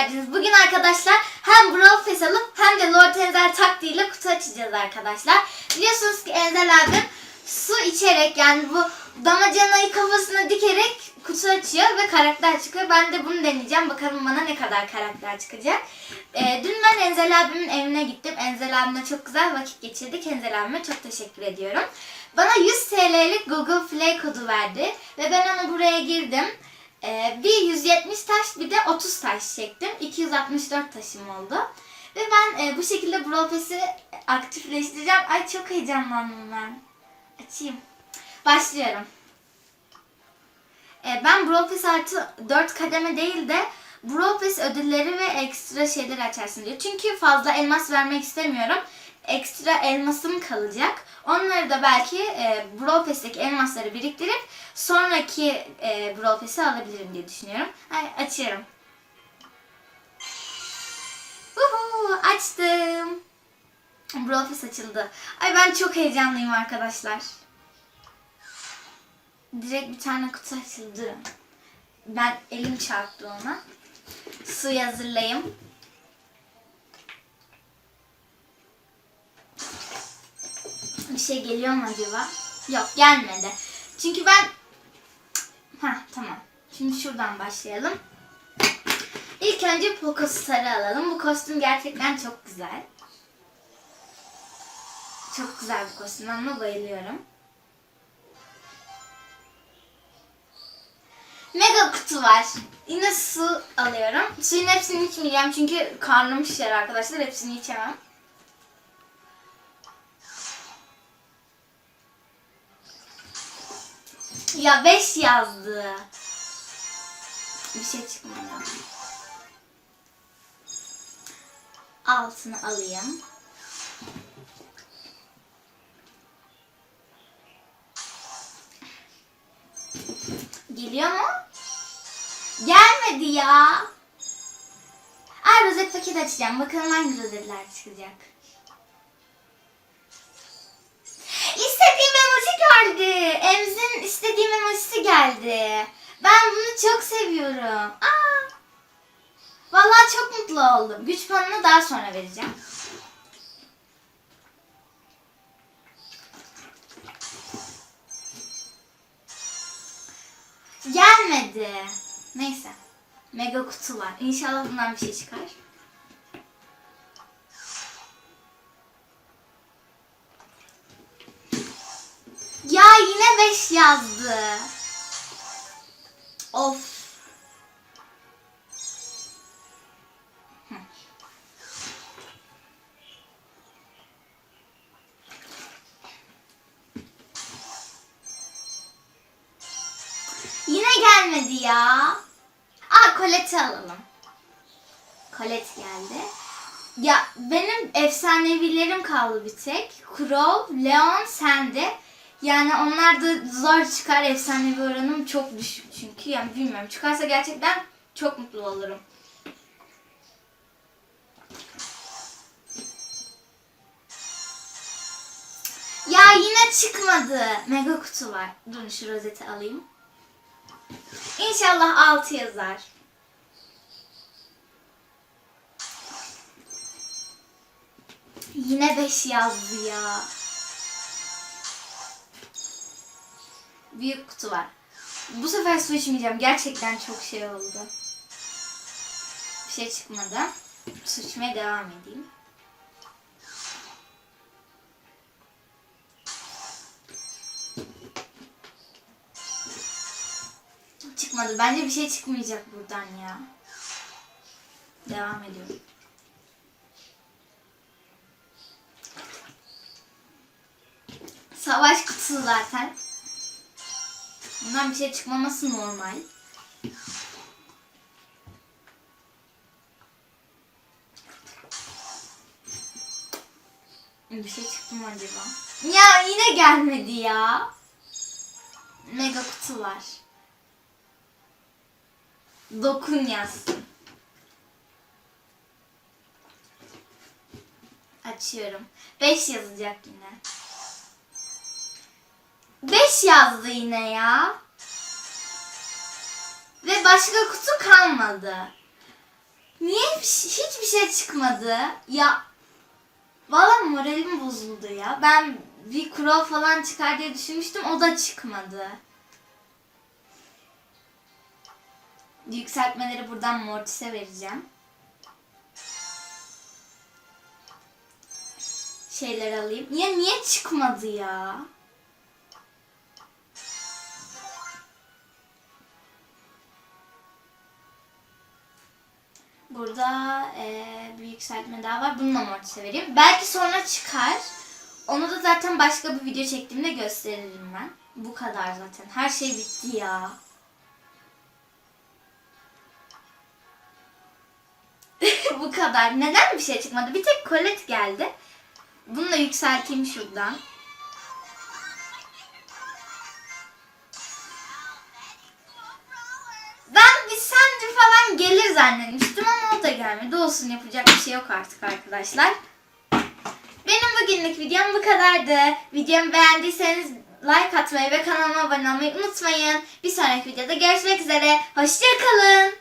geldiniz. Bugün arkadaşlar hem Brawl Pass hem de Lord Enzel taktiğiyle kutu açacağız arkadaşlar. Biliyorsunuz ki Enzel abim su içerek yani bu damacanayı kafasına dikerek kutu açıyor ve karakter çıkıyor. Ben de bunu deneyeceğim. Bakalım bana ne kadar karakter çıkacak. Ee, dün ben Enzel abimin evine gittim. Enzel abimle çok güzel vakit geçirdik. Enzel abime çok teşekkür ediyorum. Bana 100 TL'lik Google Play kodu verdi ve ben onu buraya girdim. Ee, bir 170 taş bir de 30 taş çektim. 264 taşım oldu. Ve ben e, bu şekilde Brawl Pass'i aktifleştireceğim. Ay çok heyecanlandım ben. Açayım. Başlıyorum. Ee, ben Brawl Pass artı 4 kademe değil de Brawl Pass ödülleri ve ekstra şeyler açarsın diyor. Çünkü fazla elmas vermek istemiyorum. Ekstra elmasım kalacak. Onları da belki e, Brawl Pass'teki elmasları biriktirip sonraki e, Brawl Pass'i alabilirim diye düşünüyorum. Ay, açıyorum. Uhu, açtım. Brawl Pass açıldı. Ay ben çok heyecanlıyım arkadaşlar. Direkt bir tane kutu açıldı. Ben elim çarptı ona. Suyu hazırlayayım. Bir şey geliyor mu acaba? Yok gelmedi. Çünkü ben... Ha tamam. Şimdi şuradan başlayalım. İlk önce Poco Star'ı alalım. Bu kostüm gerçekten çok güzel. Çok güzel bir kostüm. Ben buna bayılıyorum. Mega kutu var. Yine su alıyorum. Suyun hepsini içmeyeceğim çünkü karnım şişer arkadaşlar. Hepsini içemem. Ya 5 yazdı. Bir şey çıkmadı. Altını alayım. Geliyor mu? Gelmedi ya. Ay rozet paket açacağım. Bakalım hangi rozetler çıkacak. Geldi. Emzin istediğim emojisi geldi. Ben bunu çok seviyorum. Aa. Vallahi çok mutlu oldum. Güç puanını daha sonra vereceğim. Gelmedi. Neyse. Mega kutu var. İnşallah bundan bir şey çıkar. 5 yazdı. Of. Yine gelmedi ya. Aa Colette'i alalım. Colette geldi. Ya benim efsanevilerim kaldı bir tek. Crow, Leon, Sandy. Yani onlar da zor çıkar. Efsanevi oranım çok düşük çünkü. Yani bilmiyorum. Çıkarsa gerçekten çok mutlu olurum. Ya yine çıkmadı. Mega kutu var. Dur şu rozeti alayım. İnşallah 6 yazar. Yine 5 yazdı ya. Büyük kutu var. Bu sefer su içmeyeceğim. Gerçekten çok şey oldu. Bir şey çıkmadı. Su içmeye devam edeyim. Çıkmadı. Bence bir şey çıkmayacak buradan ya. Devam ediyorum. Savaş kutusu zaten. Bundan bir şey çıkmaması normal. Bir şey çıktı mı acaba? Ya yine gelmedi ya. Mega kutu var. Dokun yazsın. Açıyorum. 5 yazacak yine. 5 yazdı yine ya. Ve başka kutu kalmadı. Niye hiç- hiçbir şey çıkmadı? Ya Valla moralim bozuldu ya. Ben bir kuro falan çıkar diye düşünmüştüm. O da çıkmadı. Yükseltmeleri buradan Mortis'e vereceğim. Şeyler alayım. Ya niye çıkmadı ya? Burada eee, bir yükseltme daha var. Bununla Mortis'e vereyim. Belki sonra çıkar. Onu da zaten başka bir video çektiğimde gösteririm ben. Bu kadar zaten. Her şey bitti ya. Bu kadar. Neden bir şey çıkmadı? Bir tek Colette geldi. Bunu da yükselteyim şuradan. Ben bir Sandy falan gelir zannetmiştim ama da gelmedi. Olsun yapacak bir şey yok artık arkadaşlar. Benim bugünlük videom bu kadardı. Videomu beğendiyseniz like atmayı ve kanalıma abone olmayı unutmayın. Bir sonraki videoda görüşmek üzere. Hoşçakalın.